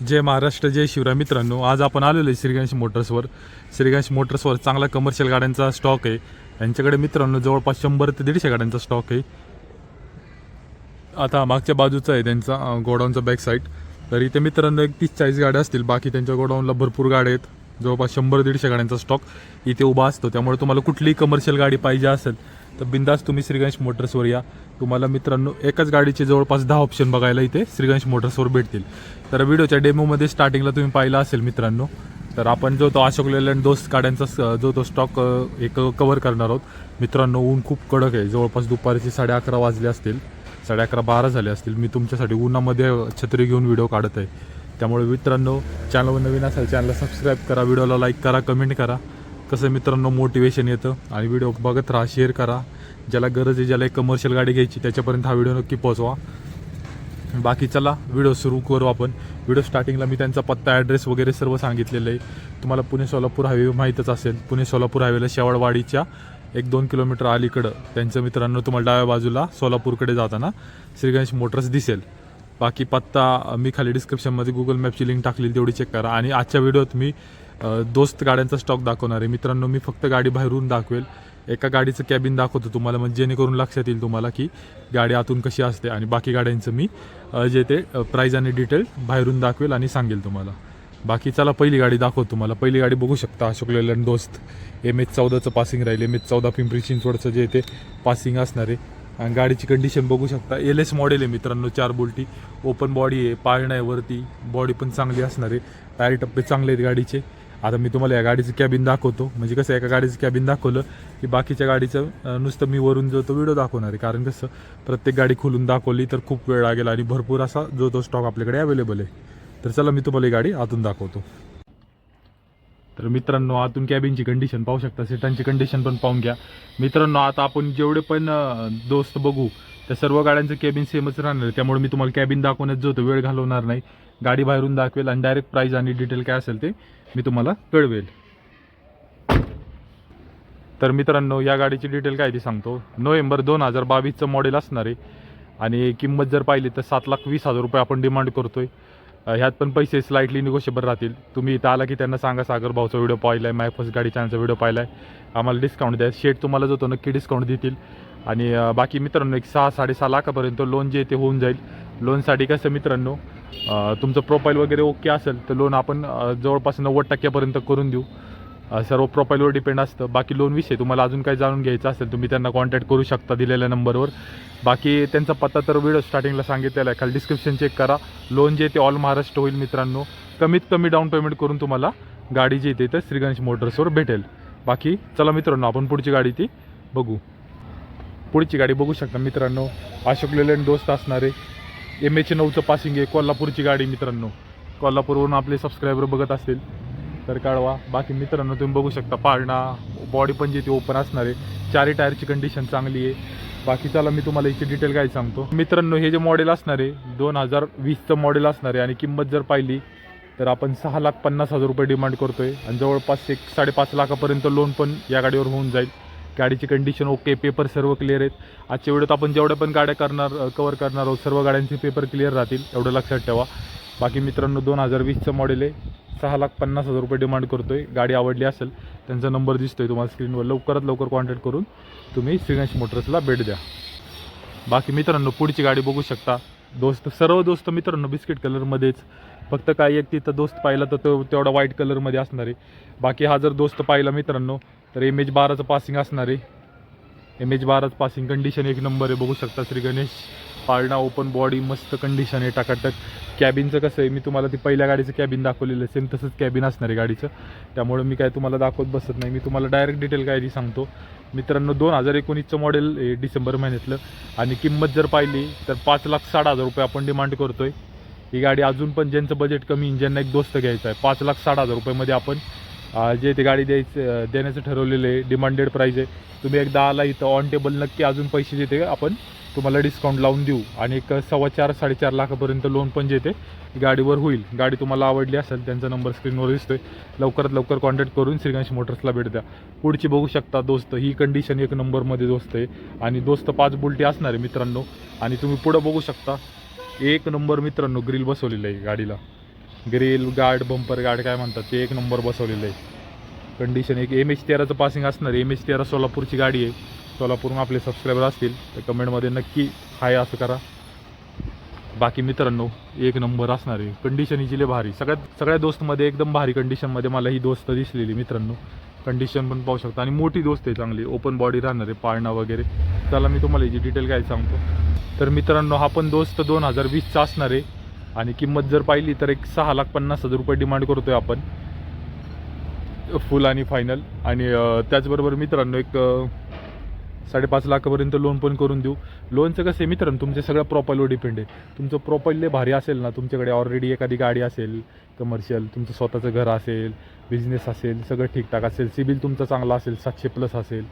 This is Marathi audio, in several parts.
जय महाराष्ट्र जय शिवराय मित्रांनो. आज आपण आलेलो आहे श्रीगणेश मोटर्सवर श्रीगणेश मोटर्सवर चांगला कमर्शियल गाड्यांचा स्टॉक आहे. यांच्याकडे मित्रांनो जवळपास शंभर ते दीडशे गाड्यांचा स्टॉक आहे. आता मागच्या बाजूचा आहे त्यांचा गोडाऊनचा बॅक साईड तर इथे मित्रांनो एक तीस चाळीस गाड्या असतील. बाकी त्यांच्या गोडाऊनला भरपूर गाड्या आहेत. जवळपास शंभर दीडशे गाड्यांचा स्टॉक इथे उभा असतो. त्यामुळे तुम्हाला कुठलीही कमर्शियल गाडी पाहिजे असेल तर बिंदास तुम्ही श्रीगणेश मोटर्सवर या. तुम्हाला मित्रांनो एकाच गाडीचे जवळपास दहा ऑप्शन बघायला इथे श्रीगणेश मोटर्सवर भेटतील. तर व्हिडिओच्या डेमोमध्ये स्टार्टिंगला तुम्ही पाहिला असेल मित्रांनो. तर आपण जो तो अशोक लेलँड दोस्त गाड्यांचा स- जो तो स्टॉक एक कवर करणार आहोत. मित्रांनो ऊन खूप कडक आहे. जवळपास दुपारचे साडे अकरा वाजले असतील. साडे अकरा बारा झाले असतील. मी तुमच्यासाठी उन्हामध्ये छत्री घेऊन व्हिडिओ काढत आहे. त्यामुळे मित्रांनो चॅनलवर नवीन असेल चॅनलला सबस्क्राईब करा. व्हिडिओला लाईक करा कमेंट करा. कसं मित्रांनो मोटिवेशन येतं. आणि व्हिडिओ बघत राहा शेअर करा. ज्याला गरज आहे ज्याला एक कमर्शियल गाडी घ्यायची त्याच्यापर्यंत हा व्हिडिओ नक्की पोहोचवा. बाकी चला व्हिडिओ सुरू करू आपण. व्हिडिओ स्टार्टिंगला मी त्यांचा पत्ता ॲड्रेस वगैरे सर्व सांगितलेलं आहे. तुम्हाला पुणे सोलापूर हायवे माहीतच असेल. पुणे सोलापूर हायवेला शेवाळवाडीच्या एक दोन किलोमीटर अलीकडं. त्यांचं मित्रांनो तुम्हाला डाव्या बाजूला सोलापूरकडे जाताना श्रीगणेश मोटर्स दिसेल. बाकी पत्ता मी खाली डिस्क्रिप्शनमध्ये गुगल मॅपची लिंक टाकलेली तेवढी चेक करा. आणि आजच्या व्हिडिओत मी दोस्त गाड्यांचा स्टॉक दाखवणार आहे. मित्रांनो मी फक्त गाडी बाहेरून दाखवेल. एका गाडीचं कॅबिन दाखवतो तुम्हाला म्हणजे जेणेकरून लक्षात येईल तुम्हाला की गाडी आतून कशी असते. आणि बाकी गाड्यांचं मी जे ते प्राईज आणि डिटेल बाहेरून दाखवेल आणि सांगेल तुम्हाला. बाकी चला पहिली गाडी दाखवतो तुम्हाला. पहिली गाडी बघू शकता Ashok Leyland Dost. M H चौदाचं passing राहील. एम एच चौदा पिंपरी चिंचवडचं जे ते पासिंग असणार आहे. आणि गाडीची कंडिशन बघू शकता. एल एस मॉडेल आहे मित्रांनो चार बोल्टी ओपन बॉडी आहे पाळणं आहे वरती बॉडी पण चांगली असणार आहे. टायर टप्पे चांगले आहेत गाडीचे. आता मी तुम्हाला या गाडीचं कॅबिन दाखवतो. म्हणजे कसं एका गाडीचं कॅबिन दाखवलं की बाकीच्या गाडीचं नुसतं मी वरून जो तो व्हिडिओ दाखवणार आहे. कारण कसं प्रत्येक गाडी खोलून दाखवली तर खूप वेळ लागेल आणि भरपूर असा जो तो स्टॉक आपल्याकडे अवेलेबल आहे. तर चला मी तुम्हाला ही गाडी आतून दाखवतो. तर मित्रांनो आतून कॅबिनची कंडिशन पाहू शकता. सीटांची कंडिशन पण पाहून घ्या. मित्रांनो आता आपण जेवढे पण दोस्त बघू त्या सर्व गाड्यांचं कॅबिन सेमच राहणार. आहे त्यामुळे मी तुम्हाला कॅबिन दाखवण्यात जो वेळ घालवणार नाही. गाडी बाहेरून दाखवेल आणि डायरेक्ट प्राईज आणि डिटेल काय असेल ते मी तुम्हाला कळवेल. तर मित्रांनो या गाडीची डिटेल काय ती सांगतो. नोव्हेंबर दोन हजार बावीसचं मॉडेल असणार आहे. आणि किंमत जर पाहिली तर सात लाख वीस हजार रुपये आपण डिमांड करतो आहे ह्यात पण पैसे स्लाईटली निगोशिएबल राहतील. तुम्ही इथं आला की त्यांना सांगा सागर भाऊचा व्हिडिओ पाहिला आहे माय फर्स्ट गाडी चॅनलचा व्हिडिओ पाहिला आहे आम्हाला डिस्काउंट द्या. शेट तुम्हाला जो तो नक्की डिस्काउंट देतील. आणि बाकी मित्रांनो एक सहा साडेसहा लाखापर्यंत लोन जे ते होऊन जाईल. लोनसाठी कसं मित्रांनो तुमचं प्रोफाईल वगैरे ओके असेल तर लोन आपण जवळपास नव्वद टक्क्यापर्यंत करून देऊ. सर्व प्रोफाईलवर डिपेंड असतं. बाकी लोनविषयी तुम्हाला अजून काही जाणून घ्यायचं असेल तुम्ही त्यांना कॉन्टॅक्ट करू शकता दिलेल्या नंबरवर बाकी त्यांचा पत्ता तर व्हिडिओ स्टार्टिंगला सांगितलेला आहे. खाली डिस्क्रिप्शन चेक करा. लोन जे ते ऑल महाराष्ट्र होईल मित्रांनो. कमीत कमी डाऊन पेमेंट करून तुम्हाला गाडी जी येते तर श्रीगणेश मोटर्सवर भेटेल. बाकी चला मित्रांनो आपण पुढची गाडी ती बघू. पुढची गाडी बघू शकता मित्रांनो. अशोक लेलँड दोस्त असणारे. एम एच नऊचं पासिंग आहे. कोल्हापूरची गाडी मित्रांनो. कोल्हापूरवरून आपले सबस्क्रायबर बघत असतील तर काढवा बाकी मित्रांनो तुम्ही बघू शकता पाळणा बॉडी पण जे ती ओपन असणार. आहे चारही टायरची कंडिशन चांगली आहे. बाकी चला मी तुम्हाला याची डिटेल काय सांगतो. मित्रांनो हे जे मॉडेल असणार आहे दोन हजार वीसचं मॉडेल असणार आहे आणि किंमत जर पाहिली तर आपण सहा लाख पन्नास हजार रुपये डिमांड करतोय. आणि जवळपास एक साडेपाच लाखापर्यंत लोन पण या गाडीवर होऊन जाईल. गाडीची कंडिशन ओके पेपर सर्व क्लिअर आहेत. आजच्या वेळेत आपण जेवढ्या पण गाड्या करणार कवर करणार आहोत सर्व गाड्यांचे पेपर क्लिअर राहतील एवढं लक्षात ठेवा. बाकी मित्रांनो दोन हजार वीसचं मॉडेल आहे. सहा लाख पन्नास हजार रुपये डिमांड करतो आहे गाडी आवडली असेल त्यांचा नंबर दिसतो आहे तुम्हाला स्क्रीनवर लवकरात लवकर कॉन्टॅक्ट करून तुम्ही श्रीगणेश मोटर्सला भेट द्या. बाकी मित्रांनो पुढची गाडी बघू शकता. दोस्त सर्व दोस्त मित्रांनो बिस्किट कलरमध्येच. फक्त काही एक तिथं दोस्त पाहिला तर तो तेवढा व्हाईट कलरमध्ये असणार आहे. बाकी हा जर दोस्त पाहिला मित्रांनो तर एम एच बाराचं पासिंग असणार आहे. एम एच बाराचं पासिंग कंडिशन एक नंबर आहे बघू शकता श्री गणेश. पाळणा ओपन बॉडी मस्त कंडिशन आहे टाकाटक. कॅबिनचं कसं आहे मी तुम्हाला ती पहिल्या गाडीचं कॅबिन दाखवलेलं आहे. सेम तसंच कॅबिन असणार आहे गाडीचं. त्यामुळे मी काय तुम्हाला दाखवत बसत नाही. मी तुम्हाला डायरेक्ट डिटेल काय सांगतो. मित्रांनो दोन हजार एकोणीसचं मॉडेल आहे डिसेंबर महिन्यातलं. आणि किंमत जर पाहिली तर पाच लाख साठ हजार रुपये आपण डिमांड करतो आहे ही गाडी अजून पण ज्यांचं बजेट कमी ज्यांना एक दोस्त घ्यायचा आहे पाच लाख साठ हजार रुपयेमध्ये आपण जे ते गाडी द्यायचं देण्याचं ठरवलेलं आहे डिमांडेड प्राईज आहे. तुम्ही एकदा आला इथं ऑन टेबल नक्की अजून पैसे देते आपण. तुम्हाला डिस्काउंट लावून देऊ. आणि एक सव्वा चार साडेचार लाखापर्यंत लोन पण जे ते गाडीवर होईल. गाडी तुम्हाला आवडली असेल त्यांचा नंबर स्क्रीनवर दिसतोय. लवकरात लवकर कॉन्टॅक्ट करून श्रीगणेश मोटर्सला भेट द्या. पुढची बघू शकता दोस्त ही कंडिशन एक नंबरमध्ये दोस्त आहे. आणि दोस्त पाच बुलटी असणार आहे मित्रांनो. आणि तुम्ही पुढं बघू शकता एक नंबर मित्रांनो ग्रिल बसवलेलं आहे गाडीला. ग्रिल गार्ड बंपर गार्ड काय म्हणतात ते एक नंबर बसवलेलं आहे. कंडिशन एक एम एच तेराचं पासिंग असणार एम एच तेरा सोलापूरची गाडी आहे. सोलापूरून आपले सबस्क्रायबर असतील तर कमेंटमध्ये नक्की हाय असं करा. बाकी मित्रांनो एक नंबर असणार आहे. कंडिशन हिची लय भारी. सगळ्यात सगळ्या दोस्तमध्ये एकदम भारी कंडिशनमध्ये मला ही दोस्त दिसलेली मित्रांनो. कंडिशन पण पाहू शकता. आणि मोठी दोस्त आहे चांगली. ओपन बॉडी राहणार आहे पाळणा वगैरे. त्याला मी तुम्हाला याची डिटेल काय सांगतो. तर मित्रांनो हा पण दोस्त दोन हजार वीसचा असणार आहे. आणि किंमत जर पाहिली तर एक सहा लाख पन्नास हजार रुपये डिमांड करतो आहे आपण. फुल आणि फायनल आणि त्याचबरोबर मित्रांनो एक साडेपाच लाखापर्यंत लोन पण करून देऊ. लोनचं कसं आहे मित्रांनो तुमच्या सगळं प्रोफाईलवर डिपेंड आहे. तुमचं प्रोफाईल लय भारी असेल ना तुमच्याकडे ऑलरेडी एखादी गाडी असेल कमर्शियल तुमचं स्वतःचं घर असेल बिझनेस असेल सगळं ठीकठाक असेल सिबिल तुमचा चांगला असेल सातशे प्लस असेल.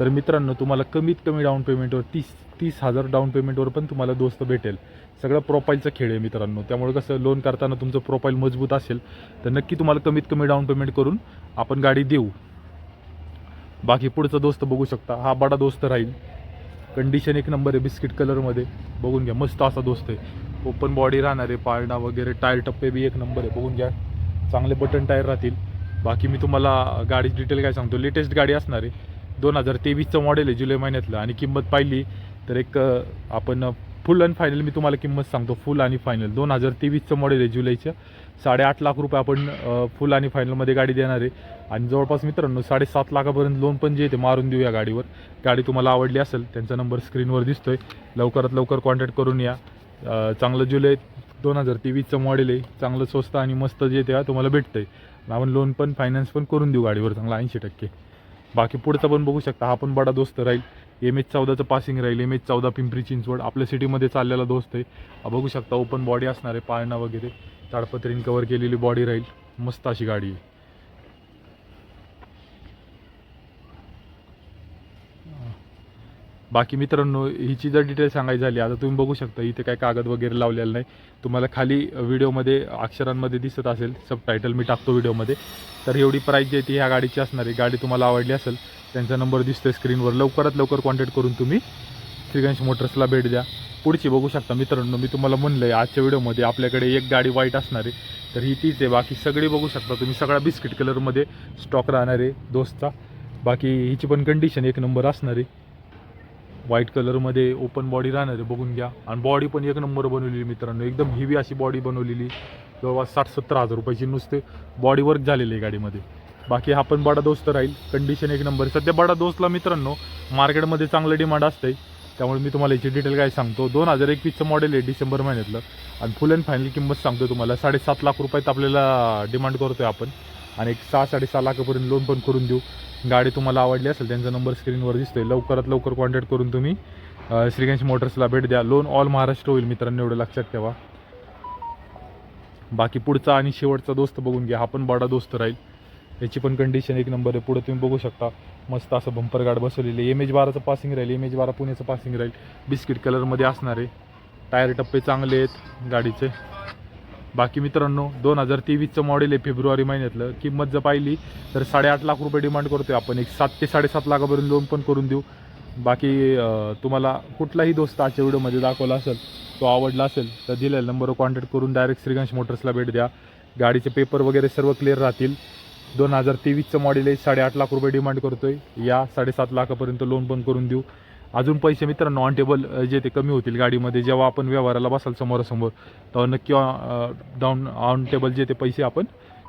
तर मित्रांनो तुम्हाला कमीत कमी डाऊन पेमेंटवर तीस तीस हजार डाऊन पेमेंटवर पण तुम्हाला दोस्त भेटेल. सगळं प्रोफाईलचं खेळ आहे मित्रांनो. त्यामुळे कसं लोन करताना तुमचं प्रोफाईल मजबूत असेल तर नक्की तुम्हाला कमीत कमी डाऊन पेमेंट करून आपण गाडी देऊ. बाकी पुढचा दोस्त बघू शकता. हा बडा दोस्त राहील. कंडिशन एक नंबर आहे बिस्किट कलरमध्ये बघून घ्या मस्त असा दोस्त आहे. ओपन बॉडी राहणार आहे पाळणा वगैरे टायर टप्पे बी एक नंबर आहे. बघून घ्या. चांगले बटन टायर राहतील. बाकी मी तुम्हाला गाडीची डिटेल काय सांगतो. लेटेस्ट गाडी असणार आहे. दोन हजार तेवीसचं मॉडेल आहे जुलै महिन्यातलं आणि किंमत पाहिली तर एक आपण फुल आणि फायनल मी तुम्हाला किंमत सांगतो फुल आणि फायनल दोन हजार तेवीसचं मॉडेल आहे जुलैचं. साडेआठ लाख रुपये आपण फुल आणि फायनलमध्ये गाडी देणार आहे. आणि जवळपास मित्रांनो साडेसात लाखापर्यंत लोन पण जे आहे ते मारून देऊ या गाडीवर. गाडी तुम्हाला आवडली असेल त्यांचा नंबर स्क्रीनवर दिसतोय. लवकरात लवकर कॉन्टॅक्ट करून या. चांगलं जुलै दोन हजार तेवीसचं मॉडेल आहे. चांगलं स्वस्त आणि मस्त जे त्या तुम्हाला भेटतं आहे आपण लोन पण फायनान्स पण करून देऊ गाडीवर. चांगला ऐंशी टक्के. बाकी पुढचा पण बघू शकता हा पण बडा दोस्त राहील. एम एच चौदाचं पासिंग राहील. एम एच चौदा पिंपरी चिंचवड. आपल्या सिटीमध्ये चाललेला दोस्त आहे. बघू शकता ओपन बॉडी असणार आहे पाळणा वगैरे. ताडपत्रीन कवर केलेली बॉडी राहील. मस्त अशी गाडी आहे. बाकी मित्रांनो हिची जर डिटेल सांगायची झाली आता तुम्ही बघू शकता इथे काय कागद वगैरे लावलेलं नाही. तुम्हाला खाली व्हिडिओमध्ये अक्षरांमध्ये दिसत असेल सब टायटल मी टाकतो व्हिडिओमध्ये. तर एवढी प्राईस जी आहे ती ह्या गाडीची असणार. आहे गाडी तुम्हाला आवडली असेल त्यांचा नंबर दिसतोय स्क्रीनवर लवकरात लवकर कॉन्टॅक्ट करून तुम्ही श्रीगंश मोटर्सला भेट द्या. पुढची बघू शकता मित्रांनो मी तुम्हाला म्हणलं आहे आजच्या व्हिडिओमध्ये आपल्याकडे एक गाडी वाईट असणार आहे. तर ही तीच आहे. बाकी सगळी बघू शकता तुम्ही. सगळा बिस्किट कलरमध्ये स्टॉक राहणार आहे दोस्तचा. बाकी हिची पण कंडिशन एक नंबर असणार आहे. व्हाईट कलरमध्ये ओपन बॉडी राहणार आहे बघून घ्या. आणि बॉडी पण एक नंबर बनवलेली मित्रांनो. एकदम हेवी अशी बॉडी बनवलेली. जवळपास साठ सत्तर हजार रुपयाची नुसते बॉडी वर्क झालेली आहे गाडीमध्ये. बाकी हा पण बडा दोस्त राहील. कंडिशन एक नंबर. सध्या बडा दोस्तला मित्रांनो मार्केटमध्ये चांगलं डिमांड असते त्यामुळे मी तुम्हाला याची डिटेल काय सांगतो. दोन हजार एकवीसचं मॉडेल आहे डिसेंबर महिन्यातलं. आणि फुल अँड फायनल किंमत सांगतो तुम्हाला. साडेसात लाख रुपयात आपल्याला डिमांड करतोय आपण. आणि एक सहा साडेसहा लाखापर्यंत लोन पण करून देऊ. गाडी तुम्हाला आवडली असेल त्यांचा नंबर स्क्रीनवर दिसतोय. लवकरात लवकर कॉन्टॅक्ट करून तुम्ही श्रीगंज मोटर्सला भेट द्या. लोन ऑल महाराष्ट्र होईल मित्रांनो एवढं लक्षात ठेवा. बाकी पुढचा आणि शेवटचा दोस्त बघून घ्या. हा पण बडा दोस्त राहील. याची पण कंडिशन एक नंबर आहे. पुढे तुम्ही बघू शकता. मस्त असं बंपर गार्ड आहे. एम एच बाराचं पासिंग राहील. एम एच बारा पुण्याचं पासिंग राहील. बिस्किट कलरमध्ये असणार आहे. टायर टप्पे चांगले आहेत गाडीचे. बाकी मित्रांनो दोन हजार तेवीसचं मॉडेल आहे फेब्रुवारी महिन्यातलं. किंमत जर पाहिली तर साडेआठ लाख रुपये डिमांड करतोय आपण. एक सात ते साडेसात लाखापर्यंत लोन पण करून देऊ. बाकी तुम्हाला कुठलाही दोस्त आजच्या व्हिडिओमध्ये दाखवला असेल तो आवडला असेल तर दिलेल्या नंबरवर कॉन्टॅक्ट करून डायरेक्ट श्रीगंश मोटर्सला भेट द्या. गाडीचे पेपर वगैरे सर्व क्लिअर राहतील. दोन हजार तेवीसचं मॉडेल आहे साडेआठ लाख रुपये डिमांड करतोय. या साडेसात लाखापर्यंत लोन पण करून देऊ. अजून पैसे मित्रांनो ऑन टेबल जे ते कमी होतील गाडीमध्ये जेव्हा आपण व्यवहाराला बसाल समोरासमोर तेव्हा नक्की डाऊन ऑन टेबल जे ते पैसे आपण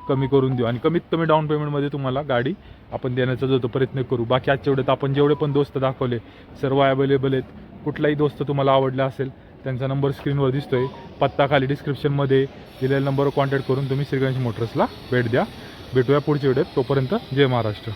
कमी करून देऊ. आणि कमीत कमी डाऊन पेमेंटमध्ये तुम्हाला गाडी आपण देण्याचा जो तो प्रयत्न करू. बाकी आजच्या वेळेत आपण जेवढे पण दोस्त दाखवले सर्व अवेलेबल आहेत. कुठलाही दोस्त तुम्हाला आवडला असेल त्यांचा नंबर स्क्रीनवर दिसतोय. पत्ता खाली डिस्क्रिप्शनमध्ये दिलेल्या नंबरवर कॉन्टॅक्ट करून तुम्ही श्रीगंज मोटर्सला भेट द्या. भेटूया पुढच्या व्हिडिओत तोपर्यंत जय महाराष्ट्र.